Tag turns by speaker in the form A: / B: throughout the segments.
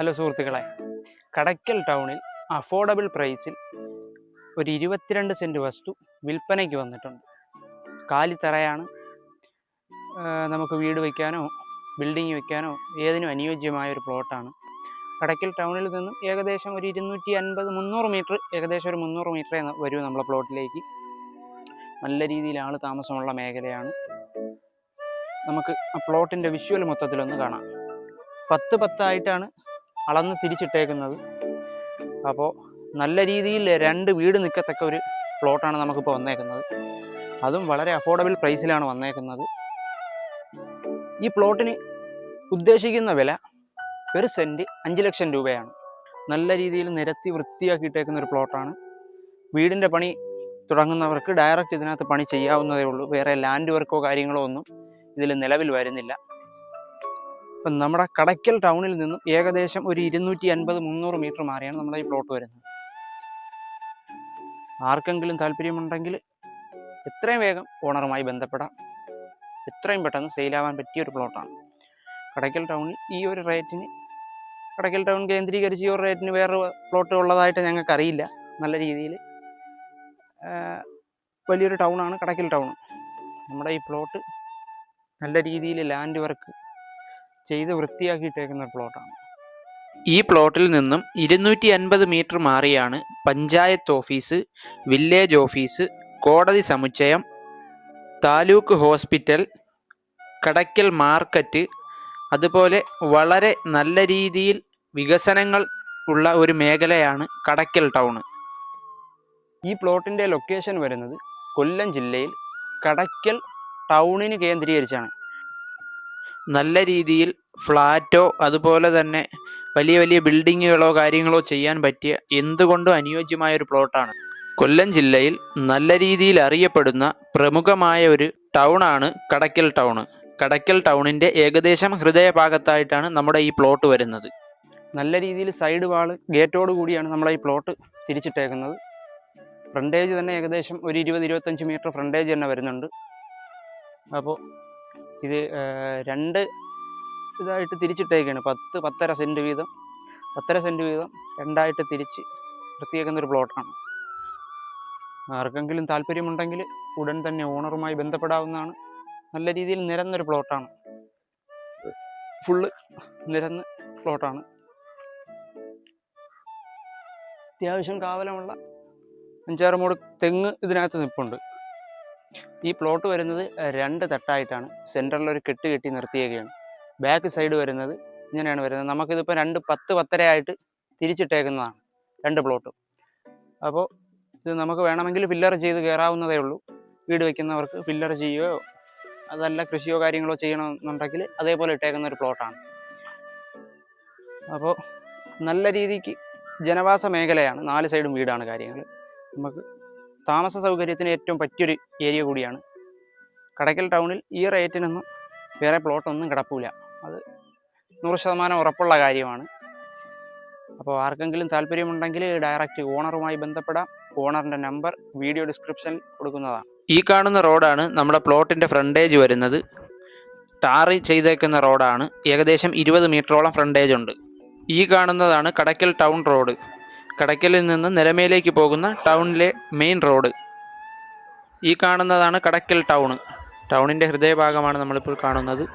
A: Hello സുഹൃത്തുക്കളെ. കടയ്ക്കൽ ടൗണിൽ affordable പ്രൈസിൽ ഒരു ഇരുപത്തിരണ്ട് സെന്റ് വസ്തു വിൽപ്പനയ്ക്ക് വന്നിട്ടുണ്ട്. കാലിത്തറയാണ് തറയാണ്. നമുക്ക് വീട് വയ്ക്കാനോ ബിൽഡിംഗ് വയ്ക്കാനോ ഏതിനും അനുയോജ്യമായ ഒരു പ്ലോട്ടാണ് കടയ്ക്കൽ ടൗണിൽ നിന്നും ഏകദേശം ഒരു ഇരുന്നൂറ്റി അൻപത് മുന്നൂറ് മീറ്റർ ഏകദേശം ഒരു മുന്നൂറ് മീറ്ററേ വരൂ നമ്മളെ പ്ലോട്ടിലേക്ക് നല്ല രീതിയിൽ ആൾ താമസമുള്ള മേഖലയാണ്. നമുക്ക് ആ പ്ലോട്ടിന്റെ വിഷ്വൽ മൊത്തത്തിലൊന്ന് കാണാം. പത്ത് പത്തായിട്ടാണ് അളന്ന് തിരിച്ചിട്ടേക്കുന്നത്. അപ്പോൾ നല്ല രീതിയിൽ രണ്ട് വീട് നിൽക്കത്തക്ക ഒരു പ്ലോട്ടാണ് നമുക്കിപ്പോൾ വന്നേക്കുന്നത്. അതും വളരെ അഫോർഡബിൾ പ്രൈസിലാണ് വന്നേക്കുന്നത്. ഈ പ്ലോട്ടിന് ഉദ്ദേശിക്കുന്ന വില പെർ സെന്റ് അഞ്ച് ലക്ഷം രൂപയാണ്. നല്ല രീതിയിൽ നിരത്തി വൃത്തിയാക്കിയിട്ടേക്കുന്ന ഒരു പ്ലോട്ടാണ്. വീടിന്റെ പണി തുടങ്ങുന്നവർക്ക് ഡയറക്റ്റ് ഇതിനകത്ത് പണി ചെയ്യാവുന്നതേ ഉള്ളൂ. വേറെ ലാൻഡ് വർക്കോ കാര്യങ്ങളോ ഒന്നും ഇതിൽ നിലവിൽ വരുന്നില്ല. ഇപ്പം നമ്മുടെ കടയ്ക്കൽ ടൗണിൽ നിന്നും ഏകദേശം ഒരു ഇരുന്നൂറ്റി അൻപത് മുന്നൂറ് മീറ്റർ മാറിയാണ് നമ്മുടെ ഈ പ്ലോട്ട് വരുന്നത്. ആർക്കെങ്കിലും താല്പര്യമുണ്ടെങ്കിൽ എത്രയും വേഗം ഓണറുമായി ബന്ധപ്പെടാം. എത്രയും പെട്ടെന്ന് സെയിലാവാൻ പറ്റിയ ഒരു പ്ലോട്ടാണ് കടയ്ക്കൽ ടൗണിൽ ഈ ഒരു റേറ്റിന് കടയ്ക്കൽ ടൗൺ കേന്ദ്രീകരിച്ച് ഈ ഒരു റേറ്റിന് വേറെ പ്ലോട്ട് ഉള്ളതായിട്ട് ഞങ്ങൾക്കറിയില്ല. നല്ല രീതിയിൽ വലിയൊരു ടൗണാണ് കടയ്ക്കൽ ടൗൺ നമ്മുടെ ഈ പ്ലോട്ട് നല്ല രീതിയിൽ ലാൻഡ് വർക്ക് ചെയ്ത് വൃത്തിയാക്കിയിട്ടേക്കുന്ന പ്ലോട്ടാണ്. ഈ പ്ലോട്ടിൽ നിന്നും ഇരുന്നൂറ്റി അൻപത് മീറ്റർ മാറിയാണ് പഞ്ചായത്ത് ഓഫീസ് വില്ലേജ് ഓഫീസ് കോടതി സമുച്ചയം താലൂക്ക് ഹോസ്പിറ്റൽ കടയ്ക്കൽ മാർക്കറ്റ് അതുപോലെ വളരെ നല്ല രീതിയിൽ വികസനങ്ങൾ ഉള്ള ഒരു മേഖലയാണ് കടയ്ക്കൽ ടൗണ് ഈ പ്ലോട്ടിന്റെ ലൊക്കേഷൻ വരുന്നത് കൊല്ലം ജില്ലയിൽ കടയ്ക്കൽ ടൗണിന് കേന്ദ്രീകരിച്ചാണ്. നല്ല രീതിയിൽ ഫ്ലാറ്റോ അതുപോലെ തന്നെ വലിയ വലിയ ബിൽഡിങ്ങുകളോ കാര്യങ്ങളോ ചെയ്യാൻ പറ്റിയ എന്തുകൊണ്ടും അനുയോജ്യമായ ഒരു പ്ലോട്ടാണ്. കൊല്ലം ജില്ലയിൽ നല്ല രീതിയിൽ അറിയപ്പെടുന്ന പ്രമുഖമായ ഒരു ടൗണാണ് കടക്കൽ ടൗൺ. കടക്കൽ ടൗണിന്റെ ഏകദേശം ഹൃദയഭാഗത്തായിട്ടാണ് നമ്മുടെ ഈ പ്ലോട്ട് വരുന്നത്. നല്ല രീതിയിൽ സൈഡ് വാൾ ഗേറ്റോട് കൂടിയാണ് നമ്മളെ ഈ പ്ലോട്ട് തിരിച്ചിട്ടേക്കുന്നത്. ഫ്രണ്ടേജ് തന്നെ ഏകദേശം ഒരു ഇരുപത് ഇരുപത്തഞ്ച് മീറ്റർ ഫ്രണ്ടേജ് തന്നെ വരുന്നുണ്ട്. അപ്പോൾ ഇത് രണ്ട് ഇതായിട്ട് തിരിച്ചിട്ടേക്കാണ്. പത്ത് പത്തര സെന്റ് വീതം. പത്തര സെന്റ് വീതം രണ്ടായിട്ട് തിരിച്ച് വൃത്തിയാക്കുന്ന ഒരു പ്ലോട്ടാണ് ആർക്കെങ്കിലും താല്പര്യമുണ്ടെങ്കിൽ ഉടൻ തന്നെ ഓണറുമായി ബന്ധപ്പെടാവുന്നതാണ്. നല്ല രീതിയിൽ നിരന്നൊരു പ്ലോട്ടാണ് ഫുള്ള് നിരന്ന് പ്ലോട്ടാണ് അത്യാവശ്യം കാവലമുള്ള അഞ്ചാറ് മൂട് തെങ്ങ് ഇതിനകത്ത് നിൽപ്പുണ്ട് ഈ പ്ലോട്ട് വരുന്നത് രണ്ട് തട്ടായിട്ടാണ്. സെന്ററിൽ ഒരു കെട്ട് കെട്ടി നിർത്തിയേക്കുകയാണ് ബാക്ക് സൈഡ് വരുന്നത് ഇങ്ങനെയാണ് വരുന്നത്. നമുക്കിതിപ്പോൾ രണ്ട് പത്ത് പത്തര ആയിട്ട് തിരിച്ചിട്ടേക്കുന്നതാണ് രണ്ട് പ്ലോട്ട് അപ്പോൾ ഇത് നമുക്ക് വേണമെങ്കിൽ ഫില്ലർ ചെയ്ത് കയറാവുന്നതേ ഉള്ളൂ. വീട് വയ്ക്കുന്നവർക്ക് ഫില്ലർ ചെയ്യുകയോ അതല്ല കൃഷിയോ കാര്യങ്ങളോ ചെയ്യണമെന്നുണ്ടെങ്കിൽ അതേപോലെ ഇട്ടേക്കുന്ന ഒരു പ്ലോട്ടാണ് അപ്പോൾ നല്ല രീതിക്ക് ജനവാസ മേഖലയാണ്. നാല് സൈഡും വീടാണ് കാര്യങ്ങൾ നമുക്ക് താമസ സൗകര്യത്തിന് ഏറ്റവും പറ്റിയൊരു ഏരിയ കൂടിയാണ്. കടയ്ക്കൽ ടൗണിൽ ഈ റേറ്റിനൊന്നും വേറെ പ്ലോട്ടൊന്നും കിടപ്പില്ല അത് നൂറ് ശതമാനം ഉറപ്പുള്ള കാര്യമാണ്. അപ്പോൾ ആർക്കെങ്കിലും താല്പര്യമുണ്ടെങ്കിൽ ഡയറക്റ്റ് ഓണറുമായി ബന്ധപ്പെടാം. ഓണറിന്റെ നമ്പർ വീഡിയോ ഡിസ്ക്രിപ്ഷനിൽ കൊടുക്കുന്നതാണ്. ഈ കാണുന്ന റോഡാണ് നമ്മുടെ പ്ലോട്ടിന്റെ ഫ്രണ്ടേജ് വരുന്നത്. ടാറി ചെയ്തേക്കുന്ന റോഡാണ് ഏകദേശം ഇരുപത് മീറ്ററോളം ഫ്രണ്ടേജ് ഉണ്ട്. ഈ കാണുന്നതാണ് കടയ്ക്കൽ ടൗൺ റോഡ് കടയ്ക്കലിൽ നിന്ന് നിലമേലേക്ക് പോകുന്ന ടൗണിലെ മെയിൻ റോഡ്. ഈ കാണുന്നതാണ് കടയ്ക്കൽ ടൗൺ ടൗണിന്റെ ഹൃദയഭാഗമാണ് നമ്മളിപ്പോൾ കാണുന്നത്.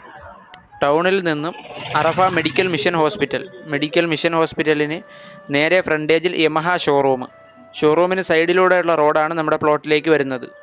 A: ടൗണിൽ നിന്നും Arafa medical mission hospital. Medical mission ഹോസ്പിറ്റലിന് നേരെ ഫ്രണ്ടേജിൽ യമഹ ഷോറൂം. ഷോറൂമിന് സൈഡിലൂടെയുള്ള റോഡാണ് നമ്മുടെ പ്ലോട്ടിലേക്ക് വരുന്നത്.